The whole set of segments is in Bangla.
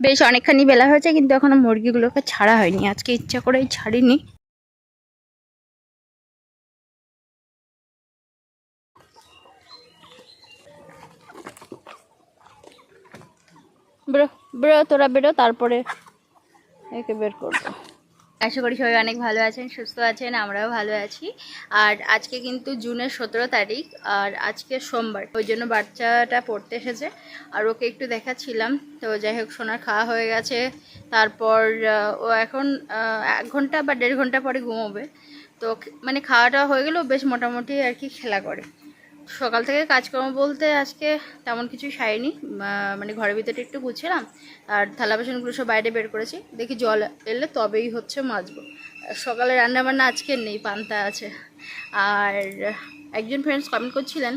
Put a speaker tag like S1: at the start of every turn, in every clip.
S1: বেশ অনেকখানি বেলা হয়েছে, কিন্তু এখনও মুরগিগুলোকে ছাড়া হয়নি। আজকে ইচ্ছা করেই ছাড়িনি। বেরো বেরো, তোরা বেরো, তারপরে একে বের করব। আশা করি সবাই অনেক ভালো আছেন, সুস্থ আছেন, আমরাও ভালো আছি। আর আজকে কিন্তু জুনের সতেরো তারিখ, আর আজকে সোমবার, ওই জন্য বাচ্চাটা পড়তে এসেছে। আর ওকে একটু দেখাচ্ছিলাম, তো যাই হোক, সোনার খাওয়া হয়ে গেছে। তারপর ও এখন এক ঘণ্টা বা দেড় ঘণ্টা পরে ঘুমোবে। তো মানে খাওয়াটা হয়ে গেলেও বেশ মোটামুটি আর কি খেলা করে। সকাল থেকে কাজকর্ম বলতে আজকে তেমন কিছু সারিনি। মানে ঘরের ভিতরে একটু গুছিলাম, আর থালা বাসনগুলো সব বাইরে বের করেছি। দেখি জল এলে তবেই হচ্ছে মাজবো। সকালে রান্না বান্না আজকে নেই, পান্তা আছে। আর একজন ফ্রেন্ডস কমেন্ট করছিলেন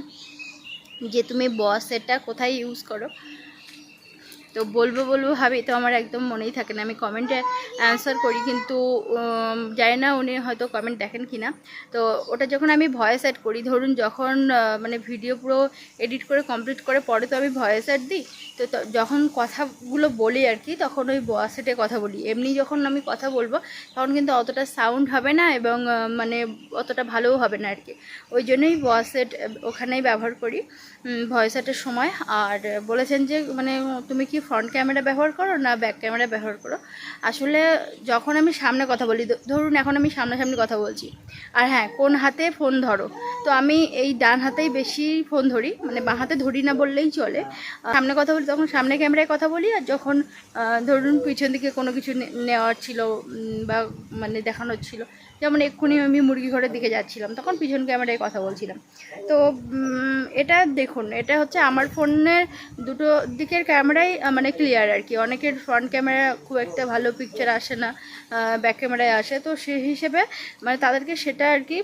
S1: যে, তুমি বস এটা কোথায় ইউজ করো? তো বলব বলব ভাবি, তো আমার একদম মনেই থাকে না। আমি কমেন্টে অ্যান্সার করি, কিন্তু জানি না উনি হয়তো কমেন্ট দেখেন কি না তো ওটা যখন আমি ভয়েস অ্যাড করি, ধরুন যখন মানে ভিডিও পুরো এডিট করে কমপ্লিট করে পরে তো আমি ভয়েস অ্যাড দিই, তো যখন কথাগুলো বলি আর কি, তখন ওই ভয়েস অ্যাডে কথা বলি। এমনি যখন আমি কথা বলব, তখন কিন্তু অতটা সাউন্ড হবে না এবং মানে অতটা ভালোও হবে না আর কি। ওই জন্যই ভয়েস অ্যাড ওখানেই ব্যবহার করি ভয়েস অ্যাডের সময়। আর বলেছেন যে মানে তুমি কি ফ্রন্ট ক্যামেরা ব্যবহার করো না ব্যাক ক্যামেরা ব্যবহার করো। আসলে যখন আমি সামনে কথা বলি ধরুন এখন আমি সামনাসামনি কথা বলছি, আর হ্যাঁ কোন হাতে ফোন ধরো, তো আমি এই ডান হাতেই বেশি ফোন ধরি মানে বাঁ হাতে ধরি না বললেই চলে। সামনে কথা বলি তখন সামনে ক্যামেরায় কথা বলি, আর যখন ধরুন পিছন দিকে কোনো কিছু নেওয়ার ছিল বা মানে দেখানোর ছিল, যেমন এক্ষুনি আমি মুরগি ঘরের দিকে যাচ্ছিলাম, তখন পিছন ক্যামেরায় কথা বলছিলাম। তো এটা দেখুন, এটা হচ্ছে আমার ফোনের দুটো দিকের ক্যামেরাই মানে ক্লিয়ার আর কি। অনেকের ফ্রন্ট ক্যামেরা খুব একটা ভালো পিকচার আসে না ব্যাক ক্যামেরায় আসে। তো সেই হিসেবে মানে তাদেরকে সেটা আর কি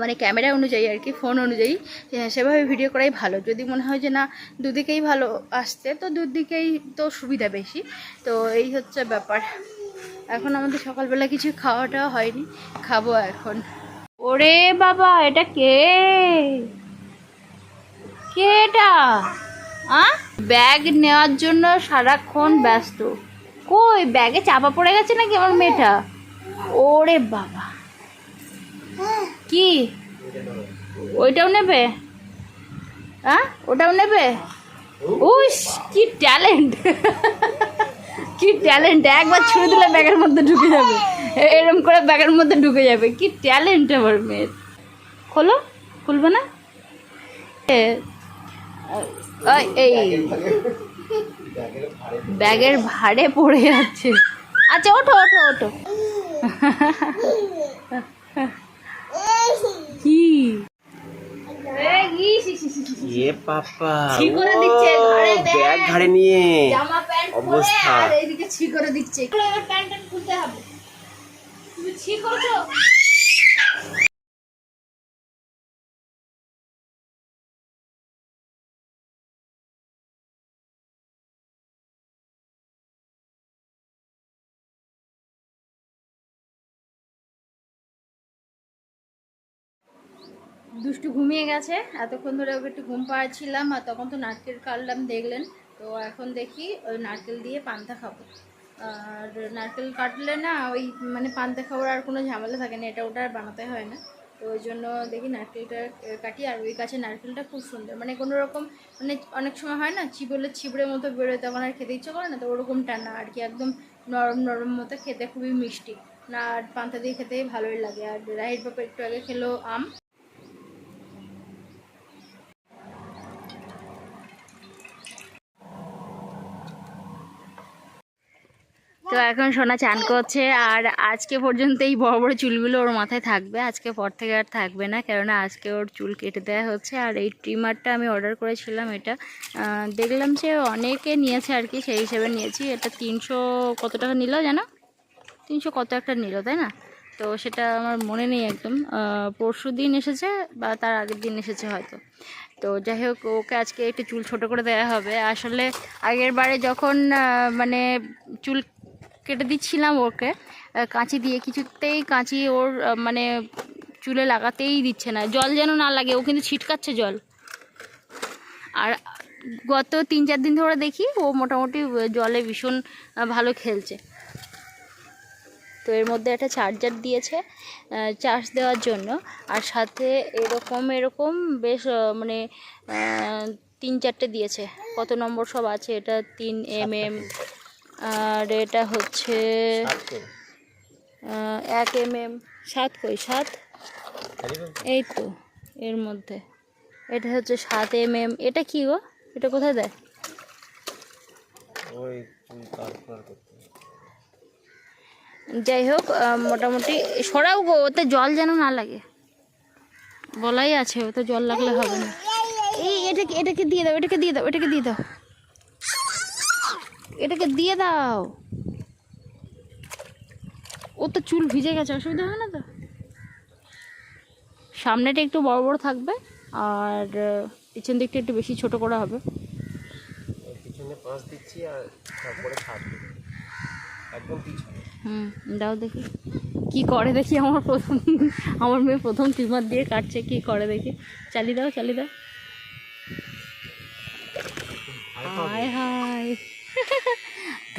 S1: মানে ক্যামেরা অনুযায়ী আর কি ফোন অনুযায়ী সেভাবে ভিডিও করাই ভালো। যদি মনে হয় যে না, দুদিকেই ভালো আসতে, তো দুদিকেই তো সুবিধা বেশি। তো এই হচ্ছে ব্যাপার। এখন আমাদের সকালবেলা কিছু খাওয়া টাওয়া হয়নি, খাব এখন। ওরে বাবা, এটা কে? কে এটা? ব্যাগ নেওয়ার জন্য সারাক্ষণ ব্যস্ত। কই, ব্যাগে চাপা পড়ে গেছে নাকি আমার মেয়েটা? ওরে বাবা। কি? ওইটাও নেবে? হ্যাঁ ওটাও নেবে? উস কি ট্যালেন্ট। কি ট্যালেন্ট, একবার ছুঁড়ে দিলে ব্যাগের মধ্যে ঢুকে যাবে। এরম করে ব্যাগের মধ্যে ঢুকে যাবে। কি ট্যালেন্ট আমার মেয়ের। খোলো, খুলবে না? এই ব্যাগের ভাড়ে পড়ে যাচ্ছে। আচ্ছা ওঠো ওঠো ওঠো। কি।
S2: এ পাপা।
S1: করে দিচ্ছে, ঘাড়ে ব্যাগ।
S2: ব্যাগ ঘাড়ে নিয়ে।
S1: জামা প্যান্ট
S2: অবস্থা।
S1: আর এইদিকে ছি করে দিচ্ছে। প্যান্ট খুলতে হবে। তুমি ছি করছ? দুষ্টু ঘুমিয়ে গেছে। এতক্ষণ ধরে ওকে একটু ঘুম পাড়াচ্ছিলাম আর তখন তো নারকেল কাটলাম, দেখলেন। তো এখন দেখি ওই নারকেল দিয়ে পান্তা খাব। আর নারকেল কাটলে না ওই মানে পান্তা খাওয়ার আর কোনো ঝামেলা থাকে না, এটা ওটা আর বানাতে হয় না। তো ওই জন্য দেখি নারকেলটা কাটি আর ওই গাছের নারকেলটা খুব সুন্দর। মানে কোনো রকম মানে অনেক সময় হয় না, চিবলে চিবড়ের মতো বেরোয়, তখন আর খেতে ইচ্ছে করে না, তো ওরকমটা না। আর কি একদম নরম নরম মতো খেতে খুবই মিষ্টি। না, আর পান্তা দিয়ে খেতে ভালোই লাগে। আর রাহির বাবা একটু আগে খেলো আম। তো এখন সোনা চান করছে আর আজকে পর্যন্ত এই বড় বড় চুলগুলো ওর মাথায় থাকবে। আজকে পর থেকে আর থাকবে না, কেননা আজকে ওর চুল কেটে দেওয়া হচ্ছে আর এই ট্রিমারটা আমি অর্ডার করেছিলাম এটা। দেখলাম যে অনেকে নিয়েছে আর কি, সেই হিসেবে নিয়েছি। এটা তিনশো কত টাকা নিল জানো? তিনশো কত একটা নিল, তাই না? তো সেটা আমার মনে নেই একদম। পরশু দিন এসেছে বা তার আগের দিন এসেছে হয়তো। তো যাই হোক, ওকে আজকে একটু চুল ছোট করে দেওয়া হবে। আসলে আগের বারে যখন মানে চুল কেটে দিচ্ছিলাম ওকে। কাঁচি দিয়ে কিছুতেই কাঁচি ওর মানে চুলে লাগাতেই দিচ্ছে না। জল যেন না লাগে ও কিন্তু ছিটকাচ্ছে জল। আর গত তিন চার দিন ধরে দেখি ও মোটামুটি জলে ভীষণ ভালো খেলছে। তো এর মধ্যে একটা চার্জার দিয়েছে চার্জ দেওয়ার জন্য। আর সাথে এরকম এরকম বেশ মানে তিন চারটে দিয়েছে। কত নম্বর সব আছে এটা তিন এম এম আর এটা হচ্ছে এক এম এম সাত কই সাত এই তো এর মধ্যে এটা হচ্ছে সাত এম এম এটা কি গো এটা কোথায় দেয়
S2: ওই তুই তারপর করতে
S1: যাই হোক মোটামুটি সরাও গো ওতে জল যেন না লাগে বলাই আছে ওতে জল লাগলে হবে না এই এটাকে এটাকে দিয়ে দাও এটাকে দিয়ে দাও এটাকে দিয়ে দাও এটাকে দিয়ে দাও। ও তো চুল ভিজে গেছে অসুবিধা হবে না তো? সামনেটা একটু বড় বড় থাকবে আর পিছন দিকটা একটু বেশি ছোট করা হবে।
S2: পিছনে পাঁচ দিচ্ছি আর তারপরে একদম পিছনে।
S1: হুম দাও দেখি। কি করে দেখি আমার প্রথম আমার মেয়ে প্রথম ট্রিমার দিয়ে কাটছে কি করে দেখি। চালিয়ে দাও চালিয়ে দাও। হায় হায়।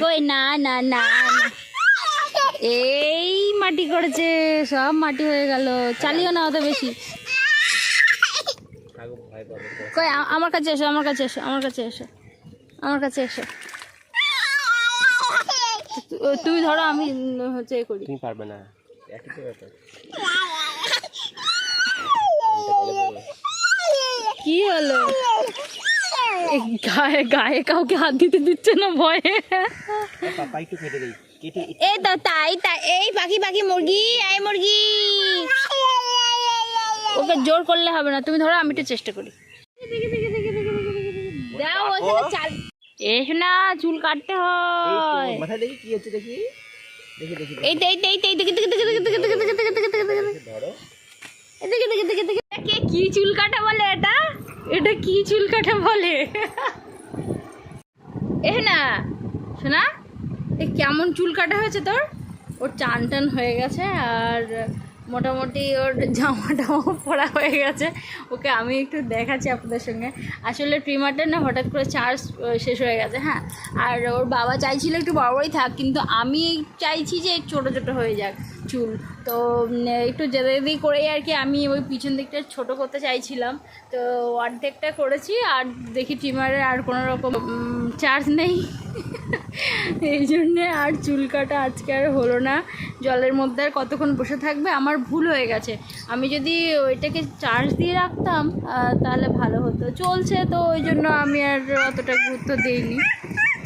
S1: কই না না না। এই মাটি করেছে সব মাটি হয়ে গেল চালিও না অত বেশি। কই আমার কাছে এসো আমার কাছে এসো আমার কাছে এসো আমার কাছে এসো তুমি ধরো আমি হচ্ছে করি
S2: তুমি পারবে না একই তো ব্যাপার।
S1: কি হলো গায়ে গায়ে কাউকে হাত দিতে দিচ্ছে না ভয়ে এই তো তাই তাই এই পাখি পাখি মুরগি আই মুরগি ওকে জোর করলে হবে না তুমি ধরো আমি একটু চেষ্টা করি দাও ও সাথে চাল এসো না চুল কাটতে
S2: এই তো,
S1: হয়
S2: মাথায় দেখি কি হচ্ছে দেখি দেখি দেখি দেখি।
S1: এই তো এই তো এই তো এই দেখে দেখে দেখে দেখে দেখে দেখে দেখে দেখে দেখে দেখে দেখে
S2: ধরো
S1: দেখে দেখে দেখে দেখে কে কি চুল কাটা বলে এটা এটা কি চুল কাটা বলে? এ না, শোনা, এ কেমন চুল কাটা হয়েছে তোর? ওর চান টান হয়ে গেছে আর মোটামুটি ওর জামা টামা পরা হয়ে গেছে। ওকে আমি একটু দেখাচ্ছি আপনাদের সঙ্গে। আসলে ট্রিমারটা না হঠাৎ করে চার্জ শেষ হয়ে গেছে হ্যাঁ? আর ওর বাবা চাইছিল একটু বড় বড়ই থাক, কিন্তু আমি চাইছি যে ছোটো ছোটো হয়ে যাক। চুল। তো একটু জেদি করেই আর কি আমি ওই পিছন দিকটা ছোট করতে চাইছিলাম। তো, অর্ধেকটা করেছি আর দেখি ট্রিমারে আর কোনো রকম চার্জ নেই। এই জন্যে আর চুল কাটা আজকে আর হলো না। জলের মধ্যে আর কতক্ষণ বসে থাকবে আমার ভুল হয়ে গেছে। আমি যদি ওইটাকে চার্জ দিয়ে রাখতাম তাহলে ভালো হতো। চলছে তো, ওই জন্য আমি আর অতটা গুরুত্ব দিইনি।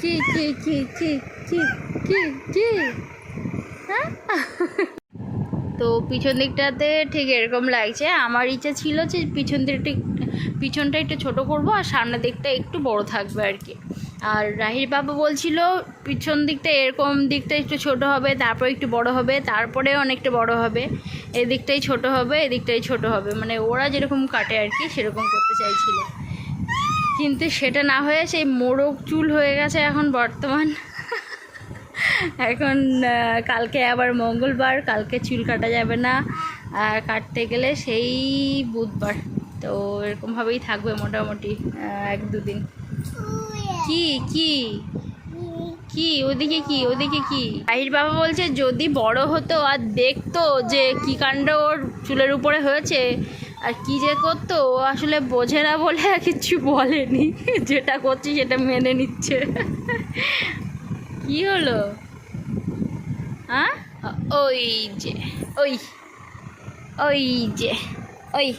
S1: কি কি কি কি কি কি কি? তো পিছন দিকটাতে ঠিক এরকম লাগছে। আমার ইচ্ছা ছিল যে পিছন দিকটা পিছনটা একটু ছোট করব আর সামনের দিকটা একটু বড় থাকবে আর কি। আর রাহির বাবা বলছিল, পিছন দিকটা এরকম দিকটা একটু ছোট হবে, তারপর একটু বড় হবে তারপরে অনেকটা বড় হবে। এদিকটাই ছোট হবে, এদিকটাই ছোট হবে। মানে ওরা যেরকম কাটে আর কি, সেরকম করতে চাইছিল। কিন্তু সেটা না হয়ে সেই মোড়ক চুল হয়ে গেছে এখন বর্তমান। এখন কালকে আবার মঙ্গলবার, কালকে চুল কাটা যাবে না। আর কাটতে গেলে সেই বুধবার। তো এরকমভাবেই থাকবে মোটামুটি এক দুদিন। কি কি? কি? ওদিকে কি? ওদিকে কি? আহির বাবা বলছে, যদি বড় হতো আর দেখতো যে কি কাণ্ড ওর চুলের উপরে হয়েছে, আর কি যে করতো, ও আসলে বোঝে না বলে কিছু বলেনি। যেটা করছি সেটা মেনে নিচ্ছে। কি হলো? হ্যাঁ? ওই যে, ওই ওই যে, ওই।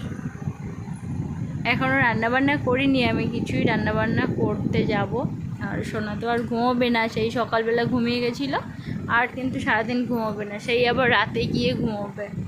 S1: এখনও রান্নাবান্না করিনি, আমি কিছুই রান্নাবান্না করতে যাব। আর সোনা তো আর ঘুমোবে না, সেই সকালবেলা ঘুমিয়ে গেছিল, আর কিন্তু সারাদিন ঘুমোবে না, সেই আবার রাতে গিয়ে ঘুমোবে।